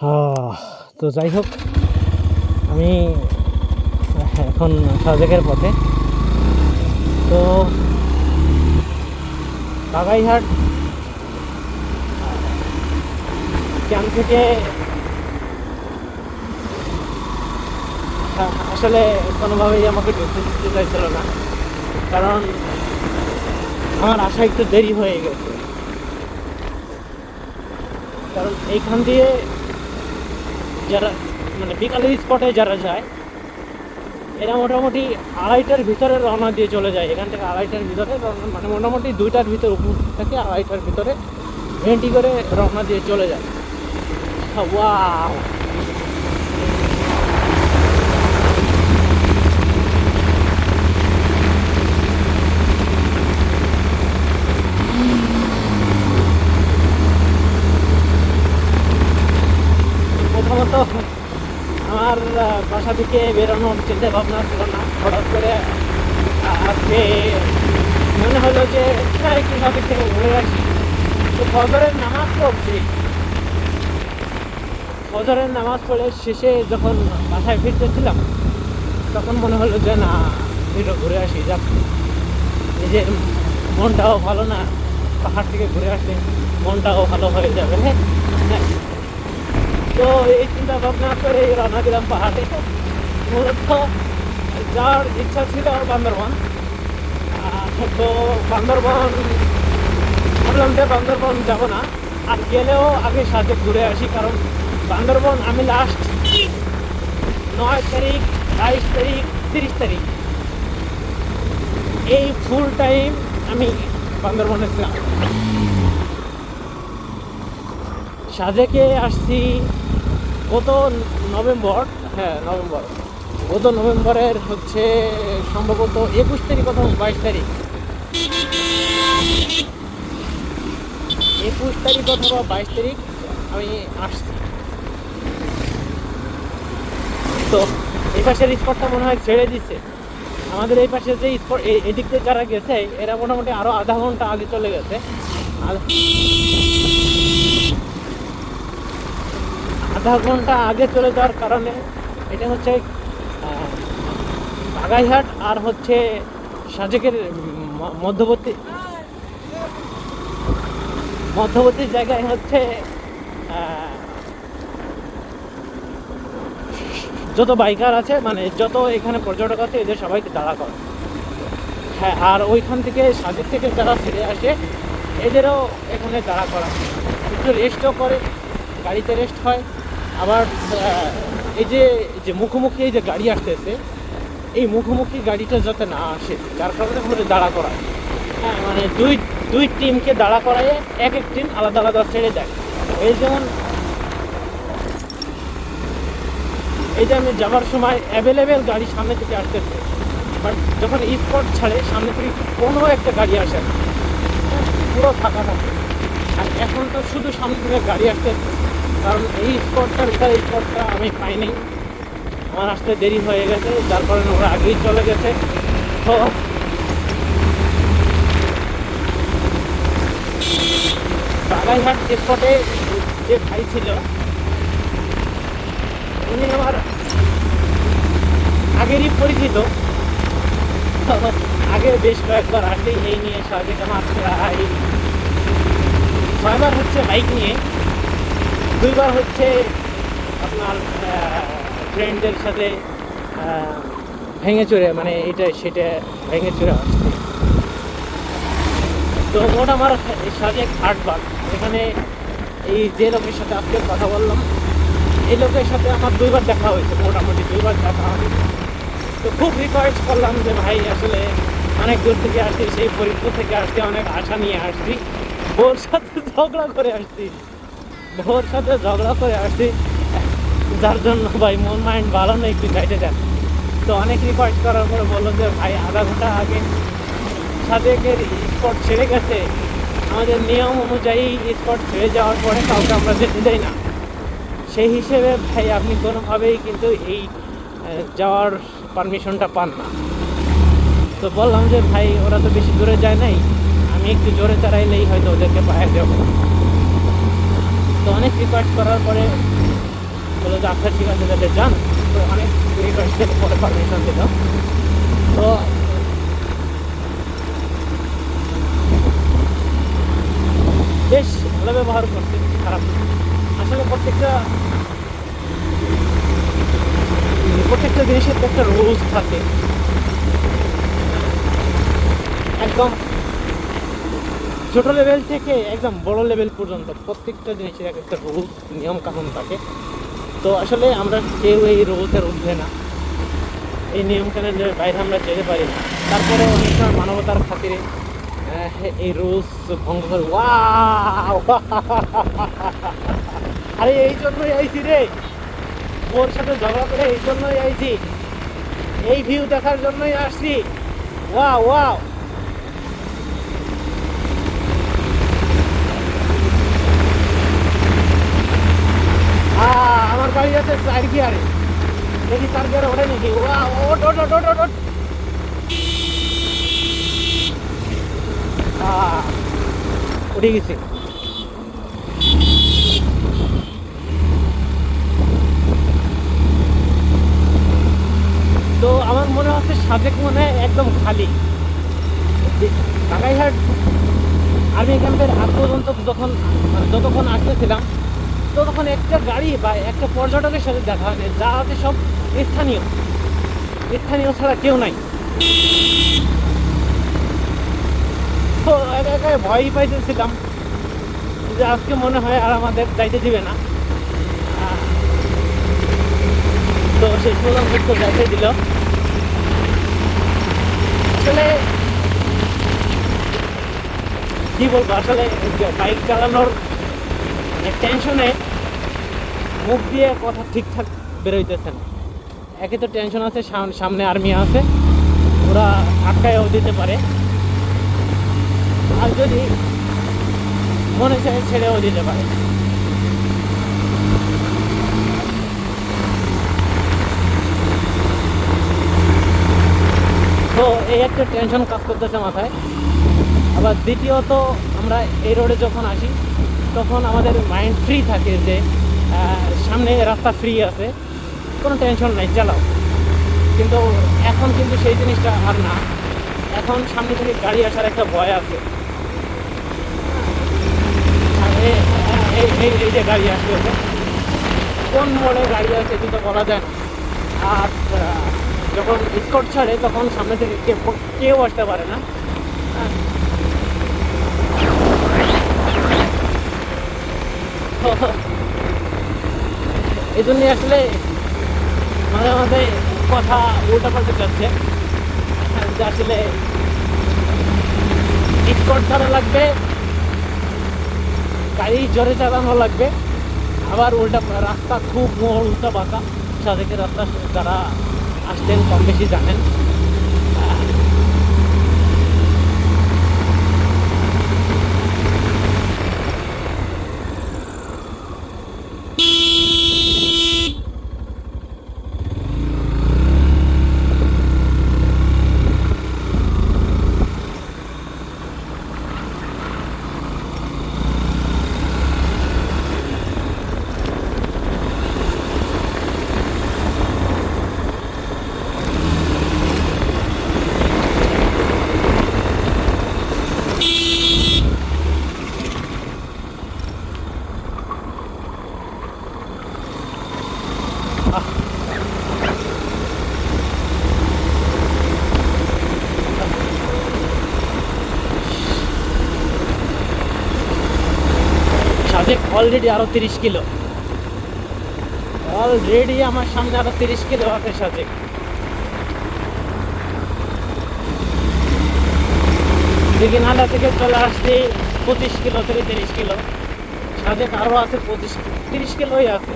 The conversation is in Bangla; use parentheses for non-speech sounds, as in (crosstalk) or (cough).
তো যাই হোক, আমি এখন সাজেকের পথে। তো বাগাইহাট ক্যাম্প থেকে আসলে কোনোভাবেই আমাকে ঢুকতে দিতে চাইছিল না, কারণ আমার আসা একটু দেরি হয়ে গেছে। কারণ এইখান দিয়ে যারা মানে বিকালের স্পটে যারা যায়, এরা মোটামুটি আড়াইটার ভিতরে রওনা দিয়ে চলে যায়। এখান থেকে আড়াইটার ভিতরে মানে মোটামুটি দুইটার ভিতরে, উপর থেকে আড়াইটার ভিতরে ভেন্টি করে রওনা দিয়ে চলে যায়। ওয়াও বাসা থেকে বেরোনোর চিন্তা ভাবনা ছিল না। হঠাৎ করে আজকে মনে হলো যে সাথে থেকে ঘুরে আসি। তো ফজরের নামাজ পড়ছি। ফজরের নামাজ পড়ে শেষে যখন বাসায় ফিরতেছিলাম, তখন মনে হলো যে না, একটু ঘুরে আসি, যাক। নিজের মনটাও ভালো না, পাহাড় থেকে ঘুরে আসলে মনটাও ভালো হয়ে যাবে। হ্যাঁ তো এই চিন্তা ভাবনা করে রওনা দিলাম পাহাড়ে মূলত যাওয়ার ইচ্ছা ছিল বান্দরবান। তো বান্দরবান, ভাবলাম যে বান্দরবান যাব না। আর গেলেও আগে সাথে ঘুরে আসি, কারণ বান্দরবান আমি লাস্ট নয় তারিখ, বাইশ তারিখ, তিরিশ তারিখ এই ফুল টাইম আমি বান্দরবনে ছিলাম। সাজেকে আসছি গত নভেম্বর হ্যাঁ নভেম্বর। গত নভেম্বরের হচ্ছে সম্ভবত একুশ তারিখ অথবা বাইশ তারিখ। একুশ তারিখ অথবা বাইশ তারিখ আমি আসছি। তো এই পাশের স্পটটা মনে হয় ছেড়ে দিচ্ছে আমাদের এই পাশে যে স্পট এদিক থেকে যারা গেছে, এরা মোটামুটি আরও আধা ঘণ্টা আগে চলে গেছে। আধা- ঘণ্টা আগে চলে যাওয়ার কারণে এটা হচ্ছে বাগাইহাট আর হচ্ছে সাজেকের মধ্যবর্তী মধ্যবর্তী জায়গায় হচ্ছে যত বাইকার আছে মানে যত এখানে পর্যটক আছে, এদের সবাইকে দাঁড়া করে। হ্যাঁ আর ওইখান থেকে সাজেক থেকে যারা ফিরে আসে, এদেরও এখানে দাঁড়া করা। একটু রেস্টও করে, গাড়িতে রেস্ট হয়। আবার এই যে যে মুখোমুখি এই যে গাড়ি আসতেছে, এই মুখোমুখি গাড়িটা যাতে না আসে, যার কারণে ওখানে দাঁড়া করা। হ্যাঁ মানে দুই দুই টিমকে দাঁড়া করায় এক এক টিম আলাদা আলাদা ছেড়ে দেয়। এই যেমন, এই যে আমি যাবার সময় অ্যাভেলেবেল গাড়ি সামনে থেকে আসতেছে বাট যখন স্পট ছাড়ে, সামনে থেকে কোনো একটা গাড়ি আসে পুরো ফাঁকা থাকে। আর এখন তো শুধু সামনে থেকে গাড়ি আসতেছে। কারণ এই স্পটটার এই স্পটটা আমি পাইনি। আমার আসতে দেরি হয়ে গেছে, যার কারণে ওরা আগেই চলে গেছে। তো বাগাইহাট স্পটে যে ভাই ছিল, উনি আমার আগেরই পরিচিত। আগে বেশ কয়েকবার আসে, এই নিয়ে সাজেক আমার প্রায় ছয়বার হচ্ছে বাইক নিয়ে। দুইবার হচ্ছে আপনার ফ্রেন্ডদের সাথে ভেঙে চড়ে মানে এটা, সেটা ভেঙে চড়ে আসছে তো মোট আমার সাজেক আটবার। এখানে এই যে লোকের সাথে আজকে কথা বললাম, এই লোকের সাথে আমার দুইবার দেখা হয়েছে, মোটামুটি দুইবার দেখা হয়েছে তো খুব রিকোয়েস্ট করলাম যে, ভাই, আসলে অনেক দূর থেকে আসছি, সেই ফরিদপুর থেকে আসছি, অনেক আশা নিয়ে আসছি। ওর সাথে ঝগড়া করে আসছি। ওর সাথে ঝগড়া করে আসছি যার জন্য ভাই মন মাইন্ড ভালো নেই, একটু গাইডে দেন তো অনেক রিকোয়েস্ট করার পরে বলল যে, ভাই, আধা ঘণ্টা আগে সাদেকের স্পট ছেড়ে গেছে। আমাদের নিয়ম অনুযায়ী স্পট ছেড়ে যাওয়ার পরে কাউকে আমরা যেতে দেই না। সেই হিসেবে ভাই, আপনি কোনোভাবেই কিন্তু এই যাওয়ার পারমিশনটা পান না। তো বললাম যে, ভাই, ওরা তো বেশি দূরে যায় নাই। আমি একটু জোরে চালাইলেই হয়তো ওদেরকে পায়ে যাব তো অনেক রিকোয়েস্ট করার পরে বলে যে আচ্ছা ঠিক আছে, যাতে যান। তো অনেক রিকোয়েস্ট থেকে পরে পারমিশন দিল। তো বেশ ভালো ব্যবহার করছে খারাপ। আসলে প্রত্যেকটা প্রত্যেকটা জিনিসের একটা রুলস থাকে। একদম ছোট লেভেল থেকে একদম বড় লেভেল পর্যন্ত প্রত্যেকটা জিনিসের এক একটা রুলস নিয়ম কানুন থাকে। তো আসলে আমরা কেউ এই রুলসের উঠবে না। এই নিয়ম কানুনের বাইরে আমরা যেতে পারি না। তারপরে অনেক সময় মানবতার খাতিরে এই রুলস ভঙ্গ করে (laughs) আরে, এই জন্যই আইছি রে। ওর সাথে ঝগড়া করে এই জন্যই আইছি। এই ভিউ দেখার জন্যই আসছি। Wow wow! ওঠে নাকি? উঠে গেছে। তো আমার মনে হচ্ছে সাজেক মনে হয় একদম খালি। ঢাকাইহাট আর্মি ক্যাম্পের আগ পর্যন্ত যখন মানে যতক্ষণ আসতেছিলাম ততক্ষণ একটা গাড়ি বা একটা পর্যটকের সাথে দেখা হয়নি। যা আছে সব স্থানীয়। স্থানীয় ছাড়া কেউ নাই। তো একা ভয়ই পাইতেছিলাম যে আজকে মনে হয় আর আমাদের যাইতে দিবে না। তো শেষ পর্যন্ত তো যাইতে দিল। আসলে কি বলব, আসলে বাইক চালানোর টেনশনে মুখ দিয়ে কথা ঠিকঠাক বেরোইতেছে না। একে তো টেনশন আছে, সাম- সামনে আর্মি আছে, ওরা আটকায়ও দিতে পারে। আর যদি মনে চায় ছেড়েও দিতে পারে। তো এই একটা টেনশন কাজ করতেছে মাথায়। আবার দ্বিতীয়ত, আমরা এই রোডে যখন আসি তখন আমাদের মাইন্ড ফ্রি থাকে যে সামনে রাস্তা ফ্রি আছে, কোনো টেনশন নাই, চালাও। কিন্তু এখন কিন্তু সেই জিনিসটা আর না। এখন সামনে থেকে গাড়ি আসার একটা ভয় আছে। এ- এই যে গাড়ি আসতেছে কোন মোড়ে গাড়ি আছে তো বলা যায় আর যখন স্কট ছাড়ে, তখন সামনে থেকে কেউ কেউ আসতে পারে না। এই জন্য আসলে মাঝে মাঝে কথা উল্টা পাল্টে যাচ্ছে। আসলে স্কট ছাড়া লাগবে, গাড়ি জোরে চালানো লাগবে। আবার উল্টা রাস্তা খুব মোড় উল্টা বাঁকা সাদেকের রাস্তা যারা আসতেন কম বেশি জানেন সাজেক অলরেডি আরও তিরিশ কিলো। অলরেডি আমার সামনে আরও তিরিশ কিলো আছে সাজেক দিঘিনালা থেকে চলে আসছি পঁচিশ কিলো থেকে তিরিশ কিলো। সাজেক আরও আছে পঁচিশ তিরিশ কিলোই আছে।